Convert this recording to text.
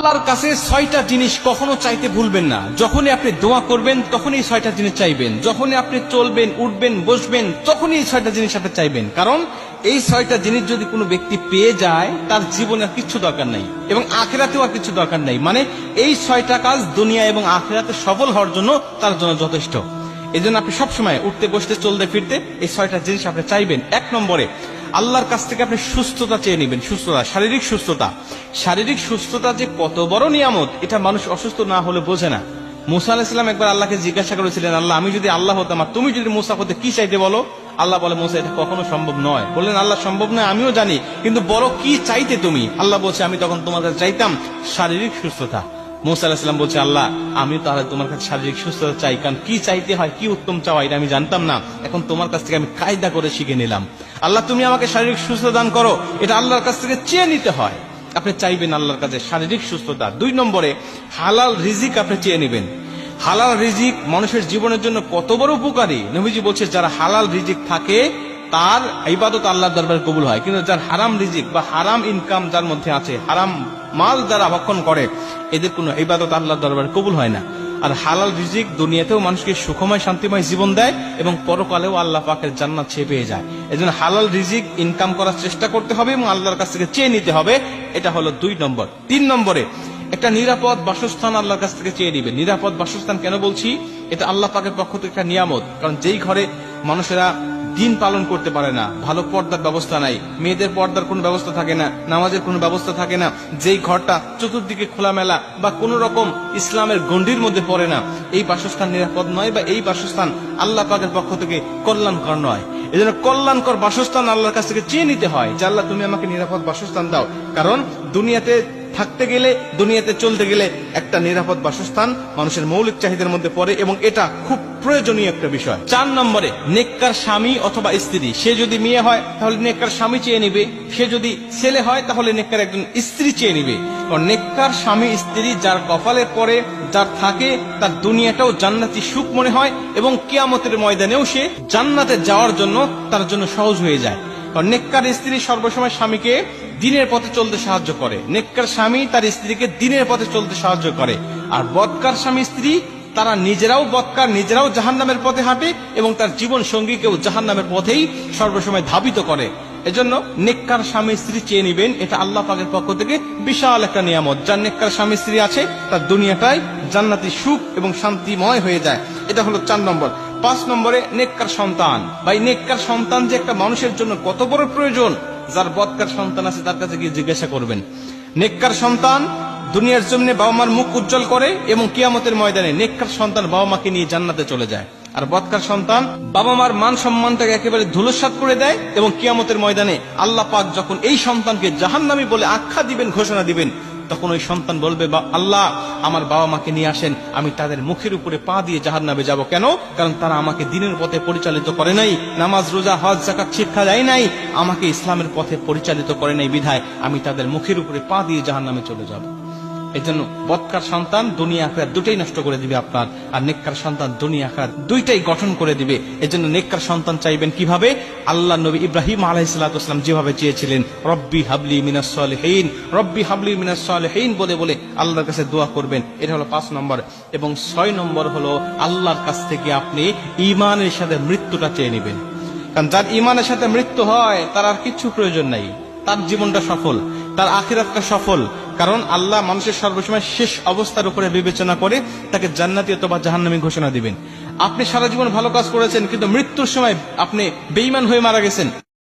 আল্লাহর কাছে ছয়টা জিনিস কখনো চাইতে ভুলবেন না। যখনই আপনি দোয়া করবেন, তখনই এই ছয়টা জিনিস চাইবেন। যখনই আপনি চলবেন, উঠবেন, বসবেন, তখনই এই ছয়টা জিনিস আপনি চাইবেন। কারণ এই ছয়টা জিনিস যদি কোনো ব্যক্তি পেয়ে যায়, তার জীবনে আর কিচ্ছু দরকার নাই এবং আখেরাতেও আর কিছু দরকার নাই। মানে এই ছয়টা কাজ দুনিয়া এবং আখেরাতে সফল হওয়ার জন্য তার জন্য যথেষ্ট। এই জন্য আপনি সবসময় উঠতে, বসতে, চলতে, ফিরতে এই ছয়টা জিনিস আপনি চাইবেন। এক নম্বরে আল্লাহর কাছ থেকে আপনি সুস্থতা চেয়ে নেবেন, সুস্থতা, শারীরিক সুস্থতা। শারীরিক সুস্থতা যে কত বড় নিয়ামত, এটা মানুষ অসুস্থ না হলে বোঝে না। মুসা আলাহিসাম একবার আল্লাহকে জিজ্ঞাসা করেছিলেন, আল্লাহ, আমি যদি আল্লাহ হতাম, আর তুমি যদি মুসা হতে কি চাইতে বলো? আল্লাহ বলে, মোসা, এটা কখনো সম্ভব নয়। বললেন, আল্লাহ, সম্ভব নয়, আমিও জানি, কিন্তু বড় কি চাইতে তুমি? আল্লাহ বলছে, আমি তখন কাছে চাইতাম শারীরিক সুস্থতা। মুসা বলছে, আল্লাহ, আমি তাহলে তোমার কাছে শারীরিক সুস্থতা চাই, কারণ কি চাইতে হয়, কি উত্তম চাওয়া, এটা আমি জানতাম না। এখন তোমার কাছ থেকে আমি কায়দা করে শিখে নিলাম। আল্লাহ, তুমি আমাকে শারীরিক সুস্থতা দান করো, এটা আল্লাহর কাছ থেকে চেয়ে নিতে হয়। আপনি চাইবেন আল্লাহর কাছে শারীরিক সুস্থতা। দুই নম্বরে, হালাল রিজিক আপনি চেয়ে নেবেন। হালাল রিজিক মানুষের জীবনের জন্য কত বড় উপকারী। নবীজি বলছে, যারা হালাল রিজিক থাকে, তার ইবাদত আল্লাহর দরবারে কবুল হয়। কিন্তু যার হারাম রিজিক বা হারাম ইনকাম যার মধ্যে আছে, হারাম মাল যারা ভক্ষণ করে, এদের কোনো ইবাদত আল্লাহর দরবারে কবুল হয় না। আর হালাল রিজিক দুনিয়াতেও মানুষকে সুখময়, শান্তিময় জীবন দেয় এবং পরকালেও আল্লাহ পাকের জান্নাত ছেয়ে পেয়ে যায়। এজন্য হালাল রিজিক ইনকাম করার চেষ্টা করতে হবে এবং আল্লাহর কাছ থেকে চেয়ে নিতে হবে। এটা হলো দুই নম্বর। তিন নম্বরে, একটা নিরাপদ বাসস্থান আল্লাহর কাছ থেকে চেয়ে নিবে। নিরাপদ বাসস্থান কেন বলছি? এটা আল্লাহ পাকের পক্ষ থেকে একটা নিয়ামত। কারণ যেই ঘরে মানুষেরা দিন পালন করতে পারে না। ভালো পর্দার ব্যবস্থা নাই। মেয়েদের পর্দার কোনো ব্যবস্থা থাকে না, নামাজের কোনো ব্যবস্থা থাকে না। যেই ঘরটা চতুর্দিকে খোলামেলা বা কোনো রকম ইসলামের গণ্ডির মধ্যে পড়ে না, এই বাসস্থান নিরাপদ নয় বা এই বাসস্থান আল্লাহ পাকের পক্ষ থেকে কল্যাণকর নয়। এই জন্য কল্যাণকর বাসস্থান আল্লাহর কাছ থেকে চেয়ে নিতে হয় যে, আল্লাহ, তুমি আমাকে নিরাপদ বাসস্থান দাও। কারণ দুনিয়াতে থাকতে গেলে, দুনিয়াতে চলতে গেলে একটা নিরাপদ বাসস্থান মানুষের মৌলিক চাহিদার মধ্যে পড়ে এবং এটা খুব প্রয়োজনীয় একটা বিষয়। চার নম্বরে, নেককার স্বামী অথবা স্ত্রী। সে যদি মেয়ে হয়, তাহলে নেককার স্বামী চেয়ে নিবে। সে যদি ছেলে হয়, তাহলে নেককার একজন স্ত্রী চেয়ে নিবে। নেককার স্বামী, স্ত্রী যার কপালে পড়ে, যার থাকে, তার দুনিয়াটাও জান্নাতি সুখ মনে হয় এবং কিয়ামতের ময়দানেও সে জান্নাতে যাওয়ার জন্য তার জন্য সহজ হয়ে যায়। কারণ নেককার স্ত্রী সর্বসময় স্বামীকে দিনের পথে চলতে সাহায্য করে। নেককার স্বামী তার স্ত্রীকে দিনের পথে চলতে সাহায্য করে। আর বদকার স্বামী স্ত্রী, তারা নিজেরাও বদকার নিজেরাও জাহান্নামের পথে হাঁটে এবং তার জীবন সঙ্গীকেও জাহান্নামের পথেই সর্বসময় ধাবিত করে। এজন্য নেককার স্বামী স্ত্রী চেয়ে নিবেন, এটা আল্লাহ পাকের পক্ষ থেকে বিশাল একটা নিয়ামত। যার নেককার স্বামী স্ত্রী আছে, তার দুনিয়াটায় জান্নাতি সুখ এবং শান্তিময় হয়ে যায়। এটা হলো চার নম্বর। পাঁচ নম্বরে নেককার সন্তান। বা নেককার সন্তান যে একটা মানুষের জন্য কত বড় প্রয়োজন? যার বদকার সন্তান আছে তার কাছে গিয়ে জিজ্ঞাসা করবেন। নেককার সন্তান দুনিয়ার জন্য বাবা মার মুখ উজ্জ্বল করে এবং কিয়ামতের ময়দানে নেককার সন্তান বাবা মাকে নিয়ে জান্নাতে চলে যায়। আর বৎকার সন্তান বাবা মার মান সম্মানটাকে একেবারে ধুলসাত করে দেয় এবং কিয়ামতের ময়দানে আল্লাহ পাক যখন এই সন্তানকে জাহান্নামি বলে আখ্যা দিবেন, ঘোষণা দিবেন তখন ওই সন্তান বলবে, বা আল্লাহ, আমার বাবা মাকে নিয়ে আসেন, আমি তাদের মুখের উপরে পা দিয়ে জাহার নামে যাব। কেন? কারণ তারা আমাকে দিনের পথে পরিচালিত করে নাই, নামাজ, রোজা, হজ জাকাত শিক্ষা দেয় নাই, আমাকে ইসলামের পথে পরিচালিত করে নাই বিধায়, আমি তাদের মুখের উপরে পা দিয়ে জাহার নামে চলে যাব। এই জন্য বৎকার সন্তান দুনিয়া আখড়া দুটাই নষ্ট করে দিবে আপনার, আর নেককার সন্তান দুনিয়া আখড়া দুইটাই গঠন করে দিবে। এই জন্য নেককার সন্তান চাইবেন কীভাবে? আল্লাহ নবী ইব্রাহিম আলাইসালাম যেভাবে চেয়েছিলেন, রব্বি হাবলি মিনাস সালেহীন, রব্বি হাবলি মিনাস সালেহীন বলে বলে আল্লাহর কাছে দোয়া করবেন। এটা হলো পাঁচ নম্বর। এবং ছয় নম্বর হলো আল্লাহর কাছ থেকে আপনি ইমানের সাথে মৃত্যুটা চেয়ে নেবেন। কারণ যার ইমানের সাথে মৃত্যু হয়, তার আর কিছু প্রয়োজন নাই। তার জীবনটা সফল, তার আখিরাতটা সফল কারণ আল্লাহ মানুষের সর্বসময় শেষ অবস্থার উপরে বিবেচনা করে তাকে জান্নাতি অথবা জাহান্নামি ঘোষণা দিবেন। আপনি সারা জীবন ভালো কাজ করেছেন, কিন্তু মৃত্যুর সময় আপনি বেইমান হয়ে মারা গেছেন।